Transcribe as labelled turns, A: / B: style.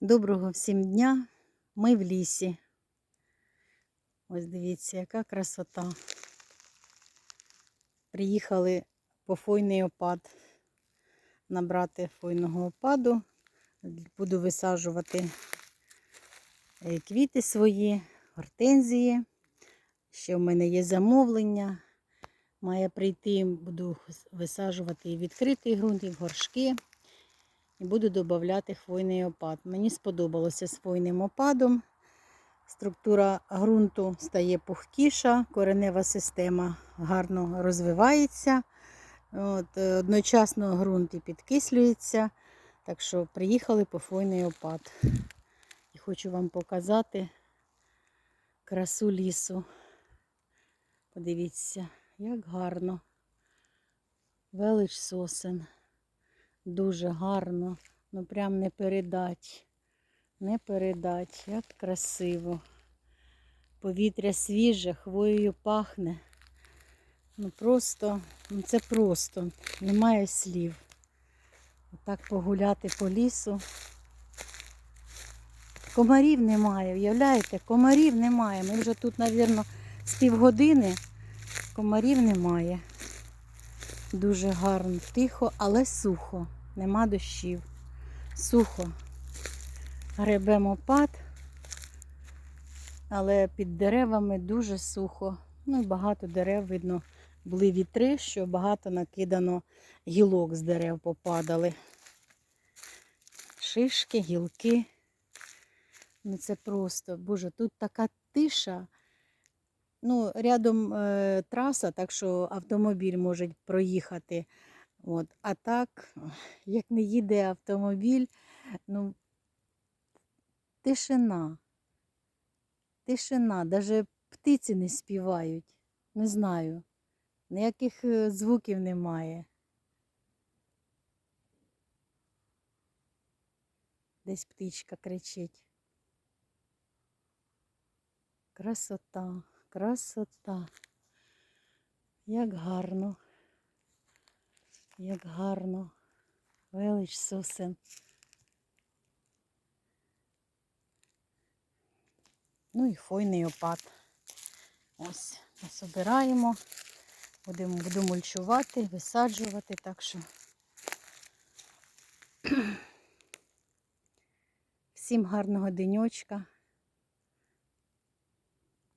A: Доброго всім дня. Ми в лісі. Ось дивіться, яка красота. Приїхали по фойний опад. Набрати фойного опаду. Буду висаджувати е, квіти свої, гортензії. Ще в мене є замовлення. Має прийти, буду висаджувати і відкритий ґрунт, і горшки. І буду додати хвойний опад. Мені сподобалося з хвойним опадом. Структура ґрунту стає пухкіша, коренева система гарно розвивається. От, е, Одночасно ґрунт і підкислюється. Так що приїхали по хвойний опад. І хочу вам показати красу лісу. Подивіться, як гарно. Велич сосен. Дуже гарно. Ну прям не передать. Не передать. Як красиво. Повітря свіже, хвоєю пахне. Ну просто, ну це просто, немає слів. Отак погуляти по лісу. Комарів немає, уявляєте? Комарів немає. Ми вже тут, мабуть, з півгодини комарів немає. Дуже гарно, тихо, але сухо. Нема дощів. Сухо. Гребемо пад, але під деревами дуже сухо. Ну і багато дерев, видно, були вітри, що багато накидано гілок з дерев попадали. Шишки, гілки. Ну це просто, боже, тут така тиша. Ну, рядом е, траса, так що автомобіль може проїхати. От. А так, як не їде автомобіль, ну, тишина. Тишина, навіть птиці не співають. Не знаю. Ніяких е, звуків немає. Десь птичка кричить. Красота, красота. Як гарно. Як гарно. Велич сосен. Ну і хвойний опад. Ось, насобираємо. Будемо буду мульчувати, висаджувати, так що всім гарного денечка.